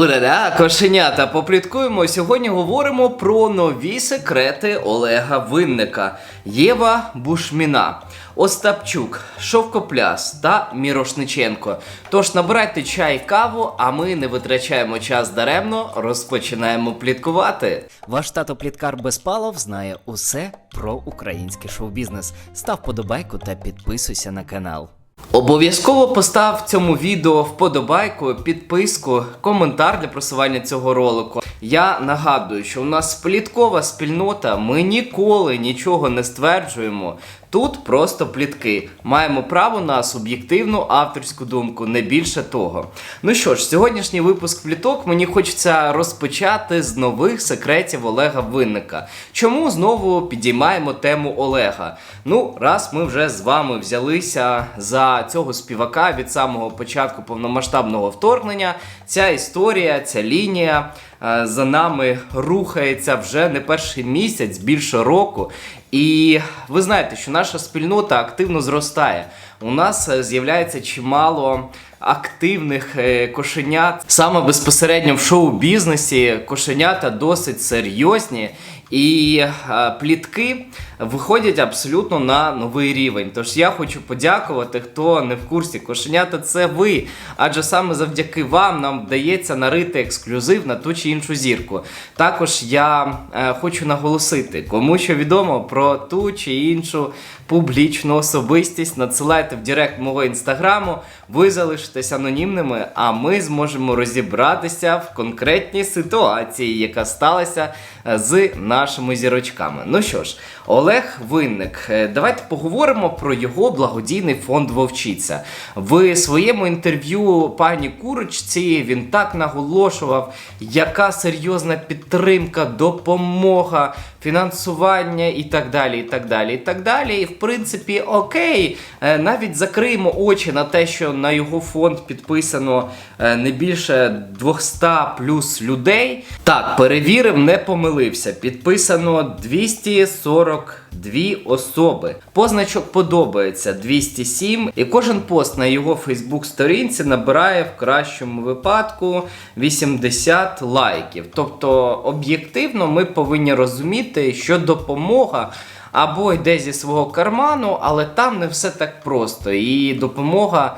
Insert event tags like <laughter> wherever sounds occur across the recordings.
Ура-да, кошенята, попліткуємо. Сьогодні говоримо про нові секрети Олега Винника, Єва Бушміна, Остапчук, Шовкопляс та Мірошниченко. Тож набирайте чай каву, а ми не витрачаємо час даремно, розпочинаємо пліткувати. Ваш тато Пліткар Безпалов знає усе про український шоу-бізнес. Став подобайку та підписуйся на канал. Обов'язково постав цьому відео вподобайку, підписку, коментар для просування цього ролику. Я нагадую, що у нас пліткова спільнота, ми ніколи нічого не стверджуємо. Тут просто плітки. Маємо право на суб'єктивну авторську думку, не більше того. Ну що ж, сьогоднішній випуск пліток мені хочеться розпочати з нових секретів Олега Винника. Чому знову підіймаємо тему Олега? Ну, раз ми вже з вами взялися за цього співака від самого початку повномасштабного вторгнення, ця історія, ця лінія е, за нами рухається вже не перший місяць, більше року. І ви знаєте, що наша спільнота активно зростає. У нас е, з'являється чимало активних е, кошенят. Саме безпосередньо в шоу-бізнесі кошенята досить серйозні. І е, плітки виходять абсолютно на новий рівень. Тож я хочу подякувати, хто не в курсі кошенята, це ви. Адже саме завдяки вам нам вдається нарити ексклюзив на ту чи іншу зірку. Також я е, хочу наголосити, кому що відомо про ту чи іншу публічну особистість, надсилайте в Директ мого інстаграму, ви залишитесь анонімними, а ми зможемо розібратися в конкретній ситуації, яка сталася е, з нашими зірочками. Ну що ж, Олег Винник, е, давайте поговоримо про його благодійний фонд Вовчиця. В своєму інтерв'ю пані Курочці він так наголошував, яка серйозна підтримка, допомога, фінансування і так далі. І так далі, і так далі. І в принципі, окей, е, навіть закриємо очі на те, що на його фонд підписано е, не більше 200 плюс людей. Так, перевірив, не помилився. Підписано 242 особи. Позначок подобається 207, і кожен пост на його Фейсбук-сторінці набирає в кращому випадку 80 лайків. Тобто, об'єктивно, ми повинні розуміти, що допомога. Або йде зі свого карману, але там не все так просто. І допомога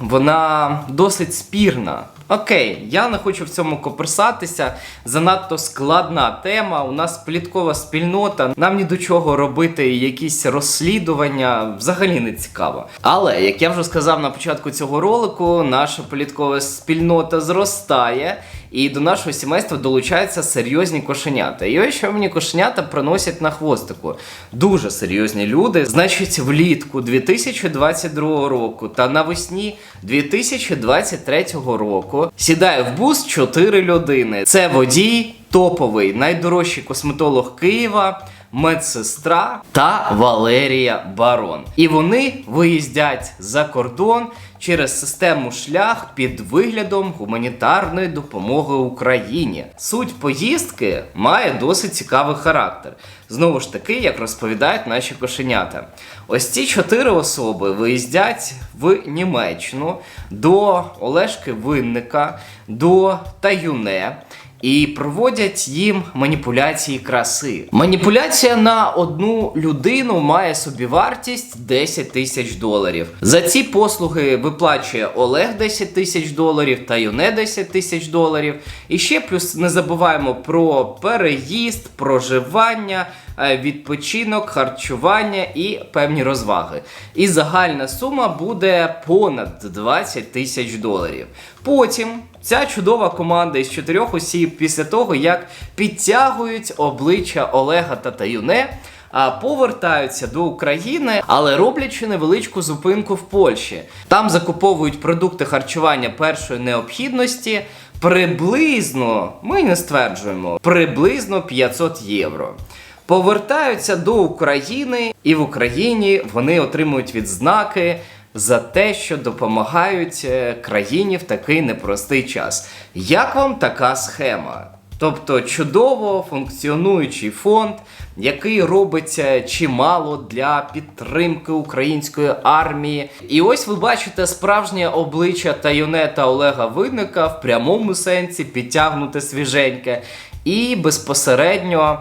вона досить спірна. Окей, я не хочу в цьому коперсатися. Занадто складна тема. У нас пліткова спільнота. Нам ні до чого робити якісь розслідування взагалі не цікаво. Але як я вже сказав на початку цього ролику, наша пліткова спільнота зростає. І до нашого сімейства долучаються серйозні кошенята. І ось що мені кошенята приносять на хвостику. Дуже серйозні люди. Значить, влітку 2022 року та навесні 2023 року сідає в бус 4 людини. Це водій, топовий, найдорожчий косметолог Києва. Медсестра та Валерія Барон. І вони виїздять за кордон через систему шлях під виглядом гуманітарної допомоги Україні. Суть поїздки має досить цікавий характер. Знову ж таки, як розповідають наші кошенята. Ось ці чотири особи виїздять в Німеччину до Олешки Винника, до Таюне і проводять їм маніпуляції краси. Маніпуляція на одну людину має собівартість 10 тисяч доларів. За ці послуги виплачує Олег 10 тисяч доларів та Юне 10 тисяч доларів. І ще плюс не забуваємо про переїзд, проживання. Е, Відпочинок, харчування і певні розваги. І загальна сума буде понад 20 тисяч доларів. Потім Ця чудова команда із чотирьох осіб після того, як підтягують обличчя Олега та Таюне, а повертаються до України, але роблячи невеличку зупинку в Польщі. Там закуповують продукти харчування першої необхідності. Приблизно, ми не стверджуємо, приблизно 500 євро. Повертаються до України, і в Україні вони отримують відзнаки за те, що допомагають е, країні в такий непростий час. Як вам така схема? Тобто чудово функціонуючий фонд, який робиться чимало для підтримки української армії. І ось ви бачите справжнє обличчя Таюнета Олега Винника в прямому сенсі підтягнуте свіженьке. І безпосередньо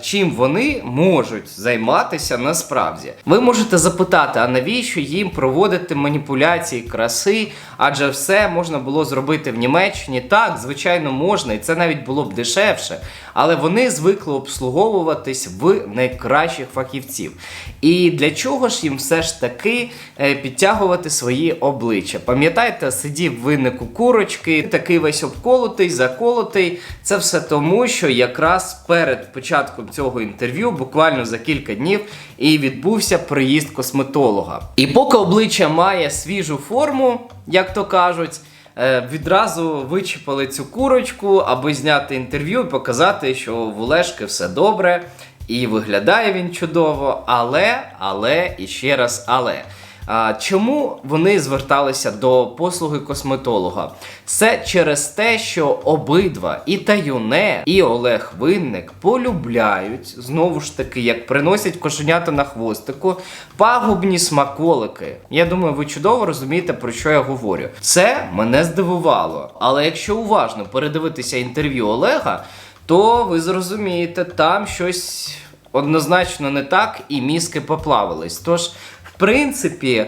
чим вони можуть займатися насправді. Ви можете запитати, а навіщо їм проводити маніпуляції краси? Адже все можна було зробити в Німеччині. Так, звичайно, можна, і це навіть було б дешевше. Але вони звикли обслуговуватись в найкращих фахівців. І для чого ж їм все ж таки е, підтягувати свої обличчя? Пам'ятаєте, сидів винник у курочки, такий весь обколотий, заколотий. Це все тому, що якраз перед початком цього інтерв'ю, буквально за кілька днів, і відбувся приїзд косметолога. І поки обличчя має свіжу форму, як то кажуть. е, Відразу вичіпали цю курочку, аби зняти інтерв'ю і показати, що в Олешки все добре, і виглядає він чудово, але, але і ще раз, але. А, чому вони зверталися до послуги косметолога? Це через те, що обидва і Таюне, і Олег Винник полюбляють знову ж таки, як приносять кошенята на хвостику, пагубні смаколики. Я думаю, ви чудово розумієте, про що я говорю. Це мене здивувало. Але якщо уважно передивитися інтерв'ю Олега, то ви зрозумієте, там щось однозначно не так, і мізки поплавились. Тож, в принципі.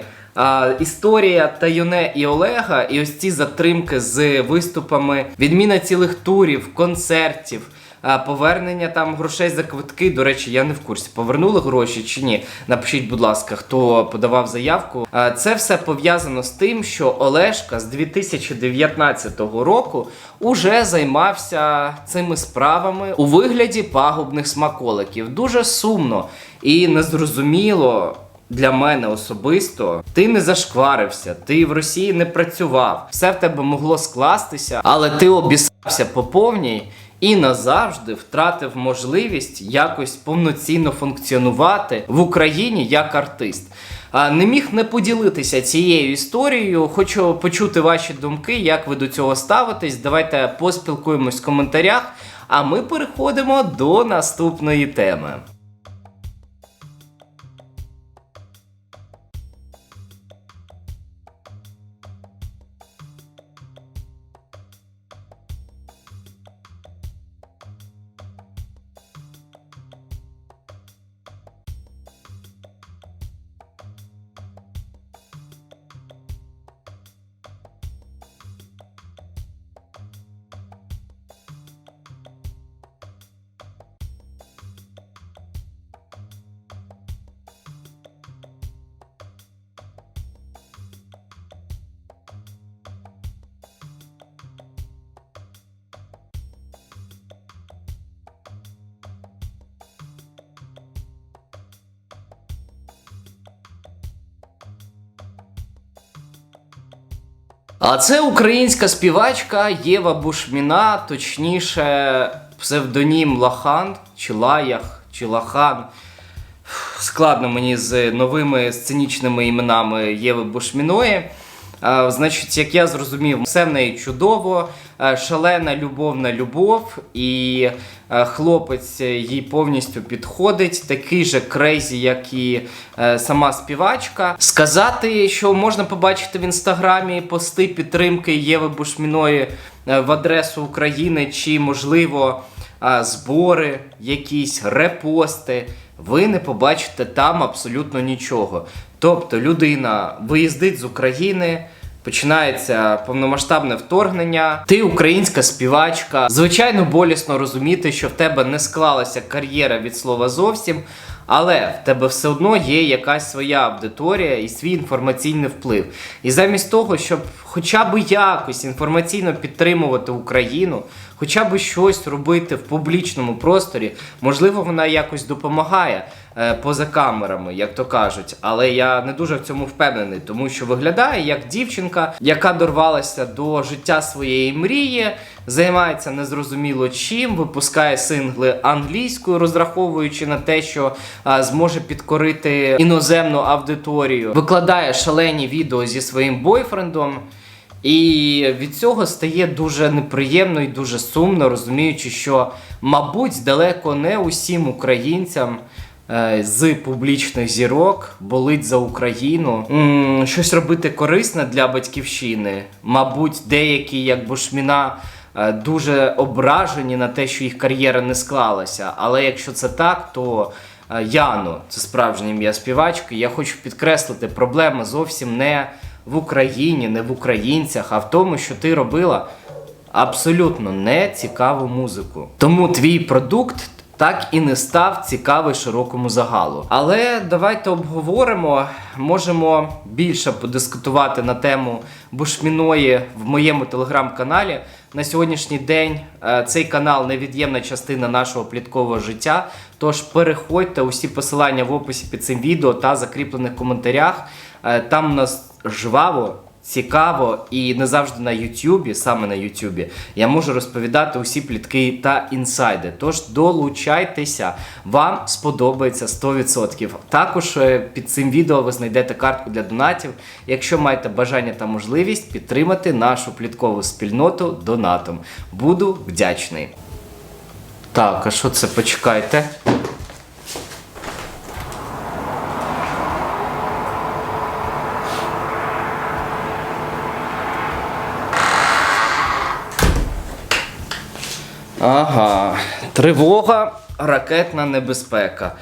Історія Таюне і Олега, і ось ці затримки з виступами, відміна цілих турів, концертів, повернення там грошей за квитки. До речі, я не в курсі, повернули гроші чи ні. Напишіть, будь ласка, хто подавав заявку. Це все пов'язано з тим, що Олешка з 2019 року уже займався цими справами у вигляді пагубних смаколиків. Дуже сумно і незрозуміло. Для мене особисто ти не зашкварився, ти в Росії не працював, все в тебе могло скластися, але ти обісрався по повній і назавжди втратив можливість якось повноцінно функціонувати в Україні як артист. Не міг не поділитися цією історією. Хочу почути ваші думки, як ви до цього ставитесь. Давайте поспілкуємось в коментарях. А ми переходимо до наступної теми. А це українська співачка Єва Бушміна, точніше, псевдонім Лахан, чи Лаях, чи Лахан. Складно мені з новими сценічними іменами Єви Бушміної. А, значить, як я зрозумів, все в неї чудово, шалена любовна любов, і е, хлопець їй повністю підходить, такий же крейзі, як і е, сама співачка. Сказати, що можна побачити в інстаграмі пости підтримки Єви Бушміної е, в адресу України, чи, можливо, збори, якісь репости, ви не побачите там абсолютно нічого. Тобто людина виїздить з України. Починається повномасштабне вторгнення. Ти українська співачка. Звичайно, болісно розуміти, що в тебе не склалася кар'єра від слова зовсім, але в тебе все одно є якась своя аудиторія і свій інформаційний вплив. І замість того, щоб хоча б якось інформаційно підтримувати Україну, хоча б щось робити в публічному просторі, можливо, вона якось допомагає поза камерами, як то кажуть. Але я не дуже в цьому впевнений, тому що виглядає як дівчинка, яка дорвалася до життя своєї мрії, займається незрозуміло чим, випускає сингли англійською, розраховуючи на те, що зможе підкорити іноземну аудиторію, викладає шалені відео зі своїм бойфрендом. І від цього стає дуже неприємно і дуже сумно, розуміючи, що, мабуть, далеко не усім українцям е, з публічних зірок болить за Україну. Щось робити корисне для батьківщини. Мабуть, деякі, як Бушміна, е, дуже ображені на те, що їх кар'єра не склалася. Але якщо це так, то е, Яно, це справжнє ім'я співачки. Я хочу підкреслити, проблема зовсім не в Україні, не в українцях, а в тому, що ти робила абсолютно не цікаву музику. Тому твій продукт так і не став цікавий широкому загалу. Але давайте обговоримо, можемо більше подискутувати на тему Бушміної в моєму телеграм-каналі. На сьогоднішній день е, цей канал невід'ємна частина нашого пліткового життя. Тож переходьте усі посилання в описі під цим відео та закріплених коментарях. Е, Там у нас жваво, цікаво і не завжди на Ютубі, саме на Ютубі, я можу розповідати усі плітки та інсайди. Тож долучайтеся, вам сподобається 100%. Також е, під цим відео ви знайдете картку для донатів. Якщо маєте бажання та можливість підтримати нашу пліткову спільноту донатом. Буду вдячний. Так, а що це? Почекайте. Ага, тривога, ракетна небезпека.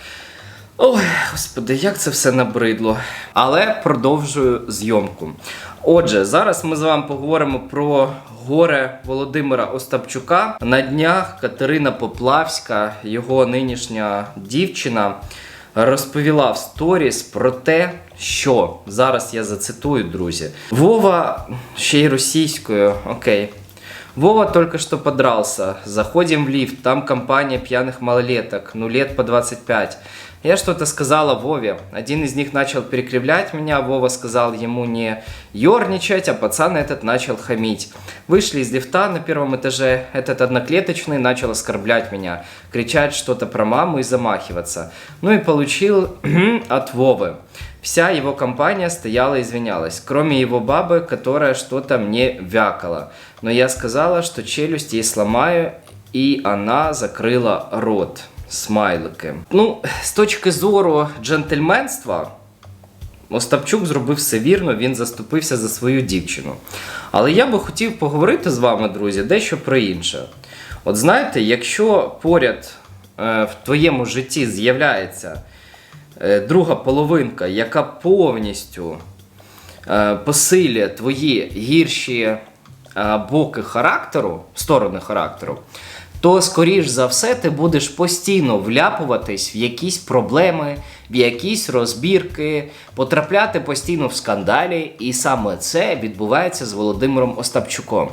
Ой, господи, як це все набридло. Але продовжую зйомку. Отже, зараз ми з вами поговоримо про горе Володимира Остапчука. На днях Катерина Поплавська, його нинішня дівчина, розповіла в сторіс про те, що зараз я зацитую, друзі. Вова ще й російською, окей. Вова только что подрался. Заходим в лифт, там компания пьяных малолеток, ну лет по 25. Я что-то сказала Вове. Один из них начал перекривлять меня, Вова сказал ему не ерничать, а пацан этот начал хамить. Вышли из лифта на первом этаже, этот одноклеточный начал оскорблять меня, кричать что-то про маму и замахиваться. Ну и получил <clears throat> от Вовы. Вся его компания стояла и извинялась, кроме его бабы, которая что-то мне вякала. Но я сказала, что челюсть ей сломаю, и она закрыла рот. Смайлики. Ну, з точки зору джентльменства, Остапчук зробив все вірно, він заступився за свою дівчину. Але я би хотів поговорити з вами, друзі, дещо про інше. От знаєте, якщо поряд е, в твоєму житті з'являється е, друга половинка, яка повністю е, посилює твої гірші е, боки характеру, сторони характеру, то, скоріш за все, ти будеш постійно вляпуватись в якісь проблеми, в якісь розбірки, потрапляти постійно в скандалі, і саме це відбувається з Володимиром Остапчуком.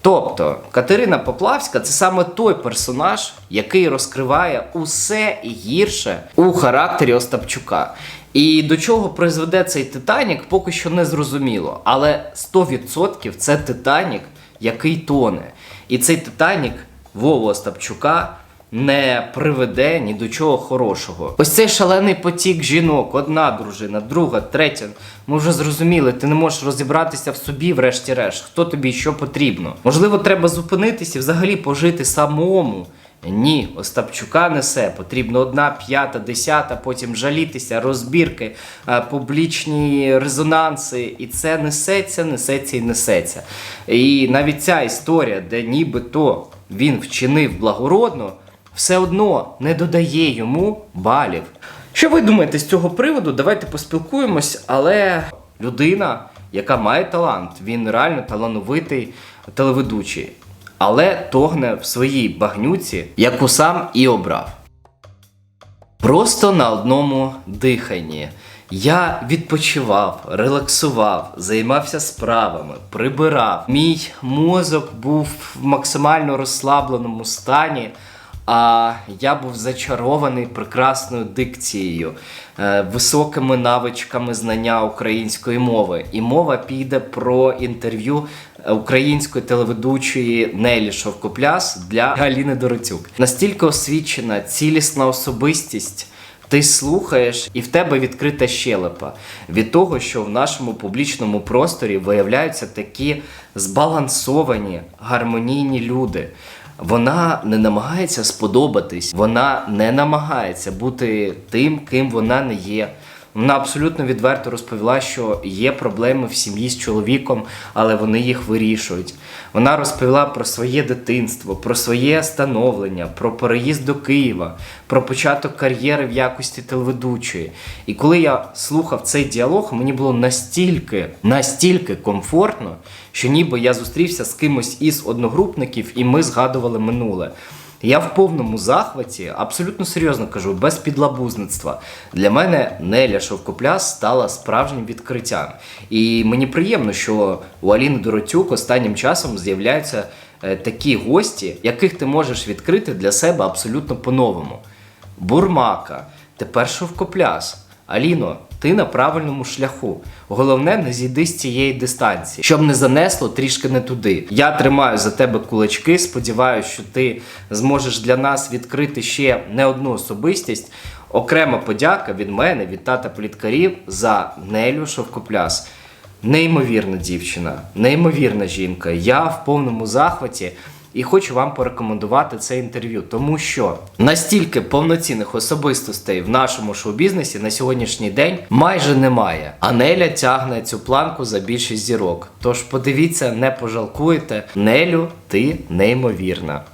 Тобто Катерина Поплавська це саме той персонаж, який розкриває усе гірше у характері Остапчука. І до чого призведе цей Титанік, поки що не зрозуміло. Але 100% це Титанік, який тоне. І цей Титанік Вову Остапчука не приведе ні до чого хорошого. Ось цей шалений потік жінок, одна дружина, друга, третя. Ми вже зрозуміли, ти не можеш розібратися в собі, врешті-решт, хто тобі що потрібно. Можливо, треба зупинитися і взагалі пожити самому. Ні, Остапчука несе. Потрібно одна, п'ята, десята, потім жалітися, розбірки, е, публічні резонанси. І це несеться, несеться і несеться. І навіть ця історія, де нібито він вчинив благородно, все одно не додає йому балів. Що ви думаєте з цього приводу? Давайте поспілкуємось, але людина, яка має талант, він реально талановитий телеведучий, але тогне в своїй багнюці, яку сам і обрав. Просто на одному диханні. Я відпочивав, релаксував, займався справами, прибирав. Мій мозок був в максимально розслабленому стані, а я був зачарований прекрасною дикцією, е, високими навичками знання української мови. І мова піде про інтерв'ю української телеведучої Нелі Шовкопляс для Галіни Дороцюк. Настільки освічена, цілісна особистість. Ти слухаєш, і в тебе відкрита щелепа від того, що в нашому публічному просторі виявляються такі збалансовані, гармонійні люди. Вона не намагається сподобатись, вона не намагається бути тим, ким вона не є. Вона абсолютно відверто розповіла, що є проблеми в сім'ї з чоловіком, але вони їх вирішують. Вона розповіла про своє дитинство, про своє становлення, про переїзд до Києва, про початок кар'єри в якості телеведучої. І коли я слухав цей діалог, мені було настільки, настільки комфортно, що ніби я зустрівся з кимось із одногрупників, і ми згадували минуле. Я в повному захваті, абсолютно серйозно кажу, без підлабузництва. Для мене Неля Шовкопляс стала справжнім відкриттям. І мені приємно, що у Аліни Доротюк останнім часом з'являються е, такі гості, яких ти можеш відкрити для себе абсолютно по-новому. Бурмака, тепер Шовкопляс. Аліно, ти на правильному шляху. Головне, не зійди з цієї дистанції, щоб не занесло трішки не туди. Я тримаю за тебе кулачки. Сподіваюся, що ти зможеш для нас відкрити ще не одну особистість. Окрема подяка від мене, від тата пліткарів за Нелю Шовкопляс. Неймовірна дівчина, неймовірна жінка. Я в повному захваті. І хочу вам порекомендувати це інтерв'ю, тому що настільки повноцінних особистостей в нашому шоу-бізнесі на сьогоднішній день майже немає. А Неля тягне цю планку за більшість зірок. Тож подивіться, не пожалкуєте. Нелю, ти неймовірна.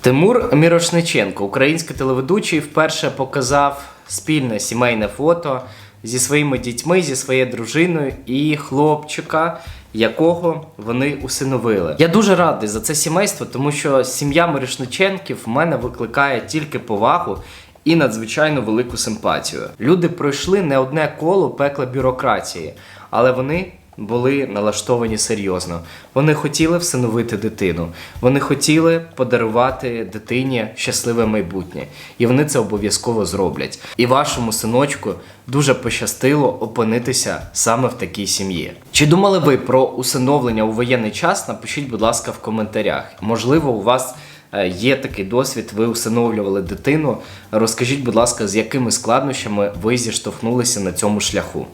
Тимур Мірошниченко, український телеведучий, вперше показав спільне сімейне фото зі своїми дітьми, зі своєю дружиною і хлопчика, якого вони усиновили. Я дуже радий за це сімейство, тому що сім'я Мірошниченків в мене викликає тільки повагу. І надзвичайно велику симпатію. Люди пройшли не одне коло пекла бюрократії, але вони були налаштовані серйозно. Вони хотіли всиновити дитину. Вони хотіли подарувати дитині щасливе майбутнє. І вони це обов'язково зроблять. І вашому синочку дуже пощастило опинитися саме в такій сім'ї. Чи думали ви про усиновлення у воєнний час? Напишіть, будь ласка, в коментарях. Можливо, у вас. е, Є такий досвід, ви усиновлювали дитину. Розкажіть, будь ласка, з якими складнощами ви зіштовхнулися на цьому шляху.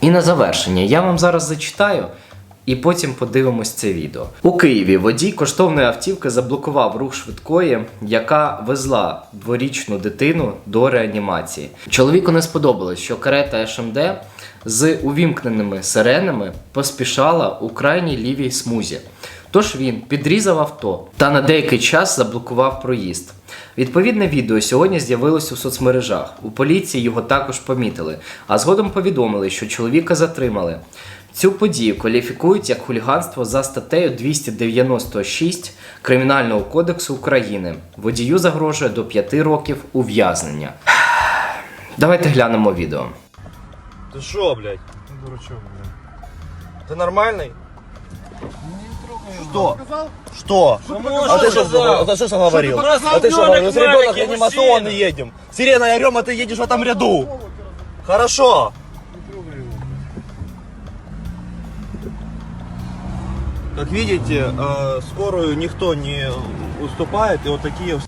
І на завершення я вам зараз зачитаю. І потім подивимось це відео. У Києві водій коштовної автівки заблокував рух швидкої, яка везла дворічну дитину до реанімації. Чоловіку не сподобалось, що карета ШМД з увімкненими сиренами поспішала у крайній лівій смузі. Тож він підрізав авто та на деякий час заблокував проїзд. Відповідне відео сьогодні з'явилось у соцмережах. У поліції його також помітили, а згодом повідомили, що чоловіка затримали. Цю подію кваліфікують як хуліганство за статтею 296 Кримінального кодексу України. Водію загрожує до 5 років ув'язнення. Давайте глянемо відео. Ты шо, блядь? Дурачок, блядь. Ты нормальный? Что? Что? А ты что, а ты что говорил? А ты что говорил? С ребенок реанимационный едем. Сирена орем, а ты едешь в этом ряду. Хорошо. Как видите, э, скорую никто не уступает, и вот такие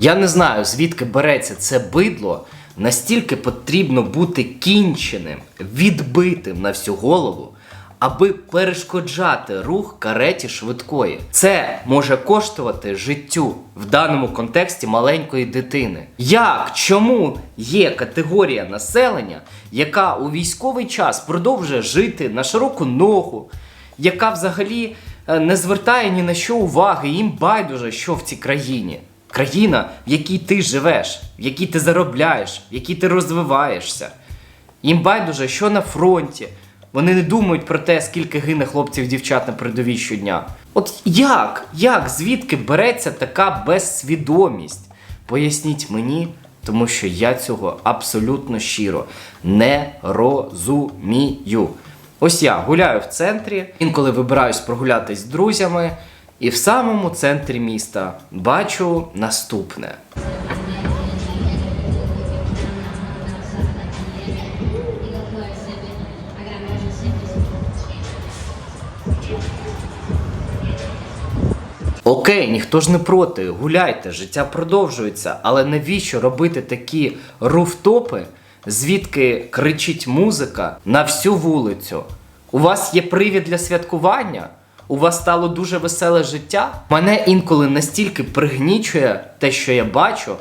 Я не знаю, звідки береться це бидло. Настільки потрібно бути кінченим, відбитим на всю голову, аби перешкоджати рух кареті швидкої. Це може коштувати життю в даному контексті маленької дитини. Як? Чому є категорія населення, яка у військовий час продовжує жити на широку ногу, яка взагалі е, не звертає ні на що уваги, їм байдуже, що в цій країні. Країна, в якій ти живеш, в якій ти заробляєш, в якій ти розвиваєшся. Їм байдуже, що на фронті. Вони не думають про те, скільки гине хлопців дівчат на передовій щодня. От як? Як? Звідки береться така безсвідомість? Поясніть мені, тому що я цього абсолютно щиро не розумію. Ось я гуляю в центрі, інколи вибираюсь прогулятись з друзями, і в самому центрі міста бачу наступне. Окей, ніхто ж не проти, гуляйте, життя продовжується. Але навіщо робити такі руфтопи, звідки кричить музика на всю вулицю? У вас є привід для святкування? У вас стало дуже веселе життя? Мене інколи настільки пригнічує те, що я бачу,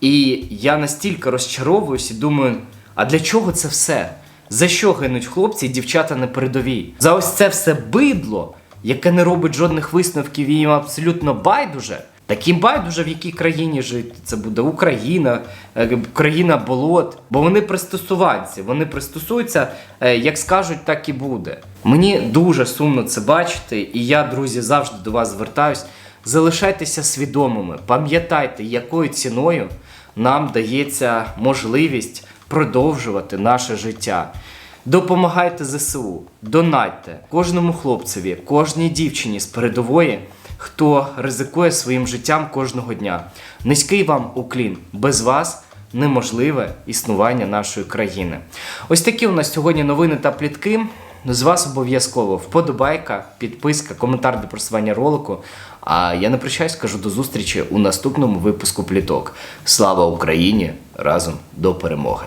і я настільки розчаровуюсь і думаю, а для чого це все? За що гинуть хлопці і дівчата на передовій? За ось це все бидло, яке не робить жодних висновків і їм абсолютно байдуже. Таким байдуже, в якій країні жити. Це буде Україна, е, країна болот. Бо вони пристосуванці, вони пристосуються, е, як скажуть, так і буде. Мені дуже сумно це бачити, і я, друзі, завжди до вас звертаюсь. Залишайтеся свідомими, пам'ятайте, якою ціною нам дається можливість продовжувати наше життя. Допомагайте ЗСУ, донатьте кожному хлопцеві, кожній дівчині з передової, хто ризикує своїм життям кожного дня. Низький вам уклін. Без вас неможливе існування нашої країни. Ось такі у нас сьогодні новини та плітки. З вас обов'язково вподобайка, підписка, коментар до просування ролику. А я не прощаюсь, кажу до зустрічі у наступному випуску пліток. Слава Україні! Разом до перемоги!